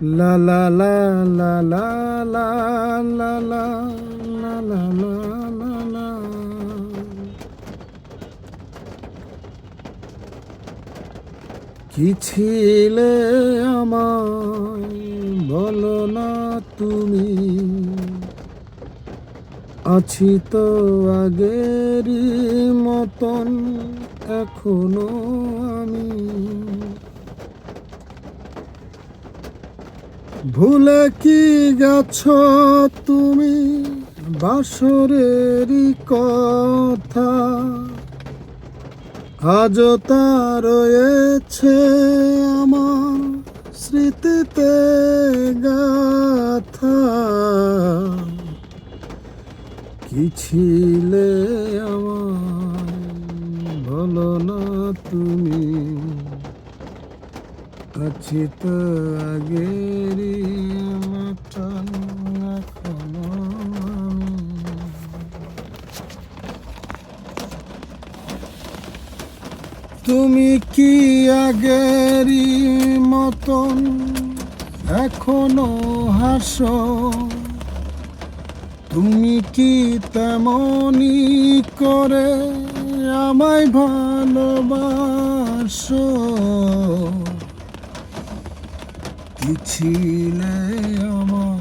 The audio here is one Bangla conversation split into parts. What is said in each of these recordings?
লা লা লা লা লা লা লা লা লা লা লা লা কি ছিলে আমায় বলো না তুমি আছি তো আগেরই মতন এখনও আমি ভুলে কি গেছ তুমি? বাসরের কথা। আজ তা রয়েছে আমার স্মৃতিতে গাথা। কি ছিলে আমার বলো না তুমি? আছি তো আগেরই মতন তুমি কি আগেরই মতন এখনও হাসো? তুমি কি তেমনি করে আমায় ভালোবাসো? কি ছিলে আমার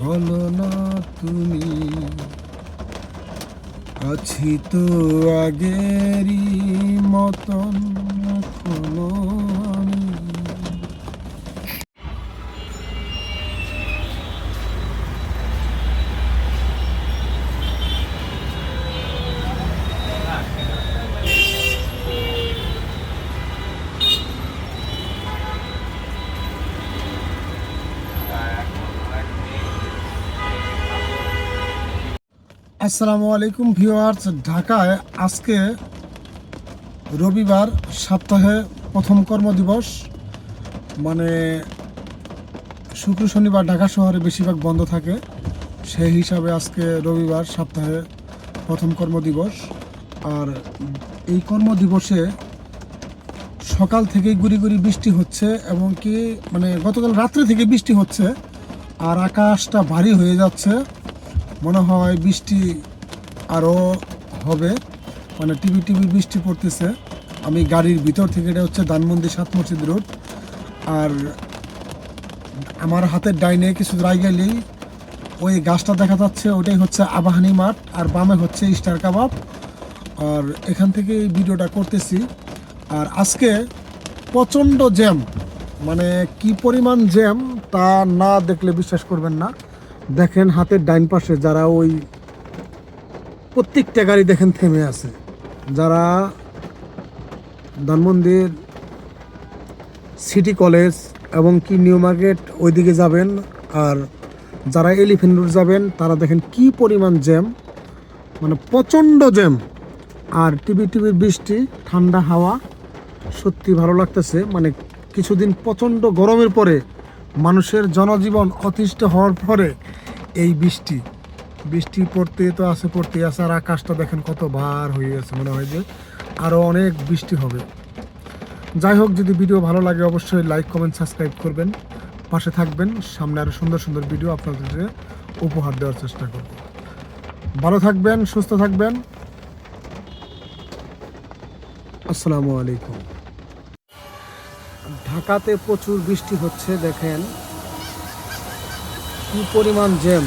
বলো না তুমি। আছি তো আগেরই মতন এখনও। আসসালামু আলাইকুম ভিউয়ার্স, ঢাকায় আজকে রবিবার, সপ্তাহে প্রথম কর্মদিবস মানে শুক্র, শনিবার ঢাকা শহরে বেশিরভাগ বন্ধ থাকে। সেই হিসাবে আজকে রবিবার, সপ্তাহে প্রথম কর্মদিবস আর এই কর্মদিবসে সকাল থেকেই গুড়ি গুড়ি বৃষ্টি হচ্ছে এবং কি মানে গতকাল রাত্রে থেকে বৃষ্টি হচ্ছে, আর আকাশটা ভারী হয়ে যাচ্ছে। মনে হয় বৃষ্টি আরও হবে। মানে টিভি টিভি বৃষ্টি পড়তেছে। আমি গাড়ির ভিতর থেকে, এটা হচ্ছে ধানমন্দির সাত মসজিদ রোড। আর আমার হাতের ডাইনে কিছু গেলেই ওই গাছটা দেখা যাচ্ছে, ওটাই হচ্ছে আবাহানি মাঠ, আর বামে হচ্ছে স্টার কাবাব। আর এখান থেকে এই ভিডিওটা করতেছি। আর আজকে প্রচণ্ড জ্যাম। মানে কি পরিমাণ জ্যাম তা না দেখলে বিশ্বাস করবেন না। দেখেন হাতের ডাইন পাশে যারা ওই প্রত্যেকটা গাড়ি দেখেন থেমে আছে। যারা ধানমন্দির সিটি কলেজ এবং কি নিউ মার্কেট ওইদিকে যাবেন আর যারা এলিফেন্ট রোড যাবেন, তারা দেখেন কি পরিমাণ জ্যাম মানে প্রচণ্ড জ্যাম। আর টিভি টিভির বৃষ্টি, ঠান্ডা হাওয়া, সত্যি ভালো লাগতেছে। মানে কিছুদিন প্রচণ্ড গরমের পরে মানুষের জনজীবন অতিষ্ঠ হওয়ার পরে এই বৃষ্টি। বৃষ্টি পড়তে তো আছে পড়তে আছে, আর আকাশটা দেখেন কত ভার হয়ে গেছে মনে হয় যে আরও অনেক বৃষ্টি হবে। যাই হোক, যদি ভিডিও ভালো লাগে অবশ্যই লাইক, কমেন্ট, সাবস্ক্রাইব করবেন। পাশে থাকবেন, সামনে আরও সুন্দর সুন্দর ভিডিও আপনাদের উপহার দেওয়ার চেষ্টা করব। ভালো থাকবেন, সুস্থ থাকবেন। আসসালামু আলাইকুম। ঢাকাতে প্রচুর বৃষ্টি হচ্ছে, দেখেন। কি পরিমাণ জ্যাম।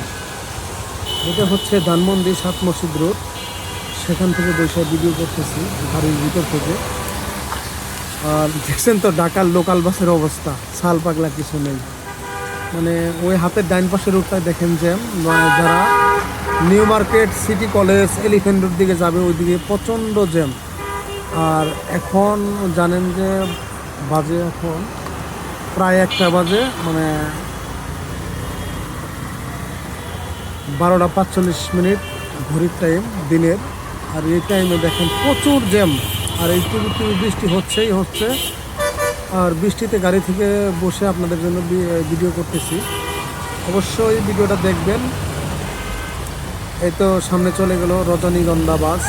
এটা হচ্ছে ধানমন্দির সাত মসজিদ রোড। সেখান থেকে বসে ভিডিও করতেছি গাড়ির ভিতর থেকে। আর দেখছেন তো ঢাকার লোকাল বাসের অবস্থা, ছাল পাগলা কিছু নেই। মানে ওই হাতের ডাইন পাশের রোডটায় দেখেন জ্যাম। মানে যারা new market city college elephant road দিকে যাবে, ওইদিকে প্রচণ্ড জ্যাম। আর এখন জানেন যে বাজে এখন। প্রায় একটা বাজে মানে বারোটা পাঁচচল্লিশ মিনিট ঘড়ির টাইম দিনের। আর এই টাইমে দেখেন প্রচুর জ্যাম। আর এই টিভি টিভি বৃষ্টি হচ্ছেই হচ্ছে। আর বৃষ্টিতে গাড়ি থেকে বসে আপনাদের জন্য ভিডিও করতেছি। অবশ্যই ভিডিওটা দেখবেন। এই তো সামনে চলে গেল রজনীগন্ধা বাস।